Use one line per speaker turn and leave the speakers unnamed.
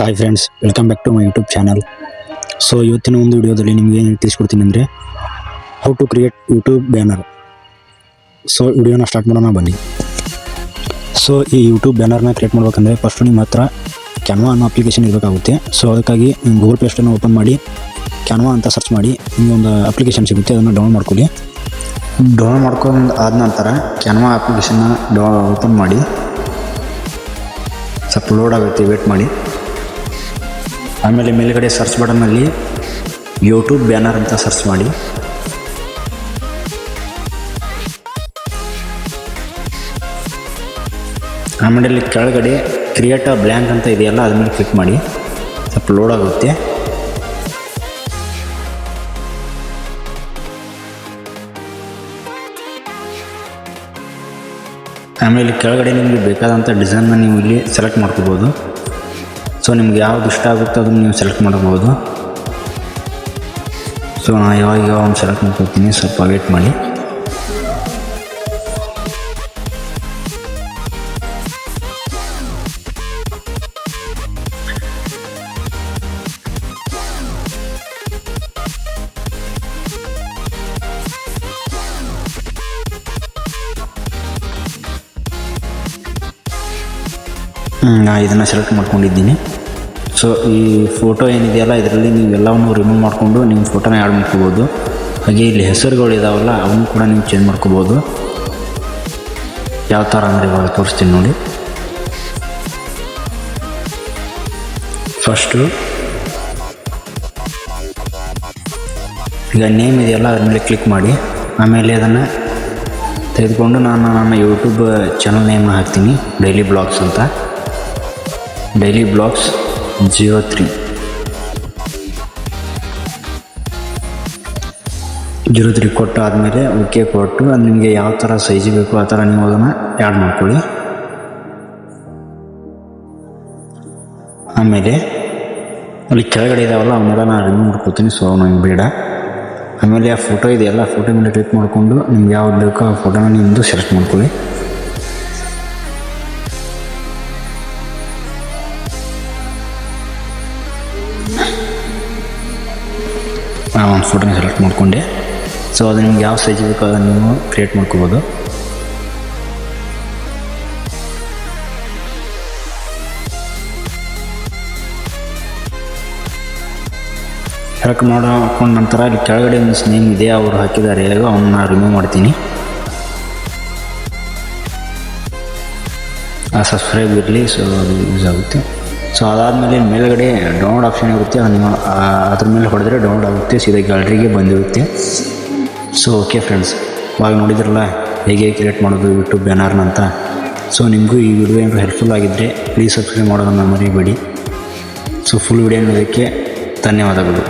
Hi friends welcome back to my YouTube channel so ಇವತ್ತಿನ ಒಂದು ವಿಡಿಯೋದಲ್ಲಿ ನಿಮಗೆ ಏನು ತಿಳಿಸ್ಕೊಡ್ತೀನಿ ಅಂದರೆ how to create YouTube banner so ವಿಡಿಯೋನ ಸ್ಟಾರ್ಟ್ ಮಾಡೋಣ, ಬನ್ನಿ. ಸೊ ಈ ಯೂಟ್ಯೂಬ್ ಬ್ಯಾನರ್ನ ಕ್ರಿಯೇಟ್ ಮಾಡಬೇಕಂದ್ರೆ ಫಸ್ಟು ನಿಮ್ಮ ಹತ್ರ ಕ್ಯಾನ್ವಾ ಅನ್ನೋ ಅಪ್ಲಿಕೇಶನ್ ಇರಬೇಕಾಗುತ್ತೆ. ಸೊ ಅದಕ್ಕಾಗಿ ಗೂಗಲ್ ಪ್ಲೇ ಸ್ಟೋರ್ನ ಓಪನ್ ಮಾಡಿ ಕ್ಯಾನ್ವಾ ಅಂತ ಸರ್ಚ್ ಮಾಡಿ, ನಿಮಗೆ ಒಂದು ಅಪ್ಲಿಕೇಶನ್ ಸಿಗುತ್ತೆ, ಅದನ್ನು ಡೌನ್ಲೋಡ್ ಮಾಡ್ಕೊಳ್ಳಿ. ಡೌನ್ಲೋಡ್ ಮಾಡ್ಕೊಂಡು ಆದ ನಂತರ ಕ್ಯಾನ್ವಾ ಅಪ್ಲಿಕೇಶನ್ನ ಡೌ ಓಪನ್ ಮಾಡಿ. ಸ್ವಲ್ಪ ಲೋಡ್ ಆಗುತ್ತೆ ವೇಟ್ ಮಾಡಿ. ಆಮೇಲೆ ಮೇಲ್ಗಡೆ ಸರ್ಚ್ ಬಟನ್ನಲ್ಲಿ ಯೂಟ್ಯೂಬ್ ಬ್ಯಾನರ್ ಅಂತ ಸರ್ಚ್ ಮಾಡಿ. ಆಮೇಲೆ ಇಲ್ಲಿ ಕೆಳಗಡೆ ಕ್ರಿಯೇಟ್ ಅ ಬ್ಲ್ಯಾಂಕ್ ಅಂತ ಇದೆಯಲ್ಲ ಅದ್ರ ಮೇಲೆ ಕ್ಲಿಕ್ ಮಾಡಿ. ಸ್ವಲ್ಪ ಲೋಡ್ ಆಗುತ್ತೆ. ಆಮೇಲೆ ಕೆಳಗಡೆ ನಿಮಗೆ ಬೇಕಾದಂಥ ಡಿಸೈನ್ನ ನೀವು ಇಲ್ಲಿ ಸೆಲೆಕ್ಟ್ ಮಾಡ್ಕೋಬೋದು. ಸೊ ನಿಮ್ಗೆ ಯಾವ್ದು ಇಷ್ಟ ಆಗುತ್ತೋ ಅದನ್ನು ನೀವು ಸೆಲೆಕ್ಟ್ ಮಾಡ್ಬೋದು. ಸೊ ನಾನು ಯಾವಾಗ ಒಂದು ಸೆಲೆಕ್ಟ್ ಮಾಡ್ಕೊತೀನಿ. ಸ್ವಲ್ಪ ವೇಟ್ ಮಾಡಿ. ನಾನು ಇದನ್ನು ಸೆಲೆಕ್ಟ್ ಮಾಡ್ಕೊಂಡಿದ್ದೀನಿ. ಸೊ ಈ ಫೋಟೋ ಏನಿದೆಯಲ್ಲ, ಇದರಲ್ಲಿ ನೀವು ಎಲ್ಲವನ್ನು ರಿಮೂವ್ ಮಾಡಿಕೊಂಡು ನಿಮ್ಮ ಫೋಟೋನ ಆ್ಯಡ್ ಮಾಡ್ಕೋಬೋದು. ಹಾಗೆ ಇಲ್ಲಿ ಹೆಸರುಗಳು ಇದಾವಲ್ಲ, ಅವನ್ನು ಕೂಡ ನೀವು ಚೇಂಜ್ ಮಾಡ್ಕೋಬೋದು. ಯಾವ ಥರ ಅಂದರೆ ಇವಾಗ ತೋರಿಸ್ತೀನಿ ನೋಡಿ. ಫಸ್ಟು ಈಗ ನೇಮ್ ಇದೆಯಲ್ಲ, ಅದ್ರ ಮೇಲೆ ಕ್ಲಿಕ್ ಮಾಡಿ. ಆಮೇಲೆ ಅದನ್ನು ತೆಗೆದುಕೊಂಡು ನಾನು ನನ್ನ ಯೂಟ್ಯೂಬ್ ಚಾನಲ್ ನೇಮ್ ಹಾಕ್ತೀನಿ ಡೈಲಿ ಬ್ಲಾಗ್ಸ್ ಅಂತ. Daily blogs Jio three zero three ಕೊಟ್ಟು ಆದಮೇಲೆ ಓಕೆ ಕೊಟ್ಟು, ಅದು ನಿಮಗೆ ಯಾವ ಥರ ಸೈಜ್ ಬೇಕು ಆ ಥರ ನೀವು ಅದನ್ನು ಆ್ಯಡ್ ಮಾಡ್ಕೊಳ್ಳಿ. ಆಮೇಲೆ ಅಲ್ಲಿ ಕೆಳಗಡೆ ಇದಾವಲ್ಲ ಅವನ್ನೆಲ್ಲ ನಾನು ರಿಮೂವ್ ಮಾಡ್ಕೊತೀನಿ ಸೊ ನಂಗೆ ಬೇಡ. ಆಮೇಲೆ ಆ ಫೋಟೋ ಇದೆಯಲ್ಲ ಫೋಟೋ ಮೇಲೆ ಕ್ಲಿಕ್ ಮಾಡಿಕೊಂಡು ನಿಮ್ಗೆ ಯಾವ್ದು ಬೇಕೋ ಆ ಫೋಟೋನ ನಿಮ್ಮದು ಸೆಲೆಕ್ಟ್ ಮಾಡ್ಕೊಳ್ಳಿ. ನಾನು ಒಂದು ಫೋಟೋನ ಸೆಲೆಕ್ಟ್ ಮಾಡಿಕೊಂಡೆ. ಸೊ ಅದು ನಿಮ್ಗೆ ಯಾವ ಸೈಜ್ ಬೇಕೋ ಅದನ್ನು ನೀವು ಕ್ರಿಯೇಟ್ ಮಾಡ್ಕೋಬೋದು. ಸೆಲೆಕ್ಟ್ ಹಾಕೊಂಡ ನಂತರ ಇಲ್ಲಿ ಕೆಳಗಡೆ ಒಂದು ನೇಮ್ ಇದೆ, ಅವರು ಹಾಕಿದ್ದಾರೆ ಅವನ್ನ ರಿಮೂವ್ ಮಾಡ್ತೀನಿ. ಆ ಸಬ್ಸ್ಕ್ರೈಬ್ ಇರಲಿ ಸೊ ಅದು ಯೂಸ್ ಆಗುತ್ತೆ. ಸೊ ಅದಾದಮೇಲೆ ಮೇಲ್ಗಡೆ ಡೌನ್ಲೋಡ್ ಆಪ್ಷನ್ ಇರುತ್ತೆ. ನಿಮ್ಮ ಅದ್ರ ಮೇಲೆ ಹೊಡೆದ್ರೆ ಡೌನ್ಲೋಡ್ ಆಗುತ್ತೆ. ಸೀದಾ ಗ್ಯಾಲರಿಗೆ ಬಂದಿರುತ್ತೆ. ಸೊ ಓಕೆ ಫ್ರೆಂಡ್ಸ್ ಇವಾಗ ನೋಡಿದ್ರಲ್ಲ, ಹೇಗೆ ಕ್ರಿಯೇಟ್ ಮಾಡೋದು ಯೂಟ್ಯೂಬ್ ಬ್ಯಾನರ್ನ ಅಂತ. ಸೊ ನಿಮಗೂ ಈ ವಿಡಿಯೋ ಏನಾದರೂ ಹೆಲ್ಪ್ಫುಲ್ ಆಗಿದ್ದರೆ ಪ್ಲೀಸ್ ಸಬ್ಸ್ಕ್ರೈಬ್ ಮಾಡೋದನ್ನು ಮರಿಬೇಡಿ. ಸೊ ಫುಲ್ ವಿಡಿಯೋ ನೋಡೋದಕ್ಕೆ ಧನ್ಯವಾದಗಳು.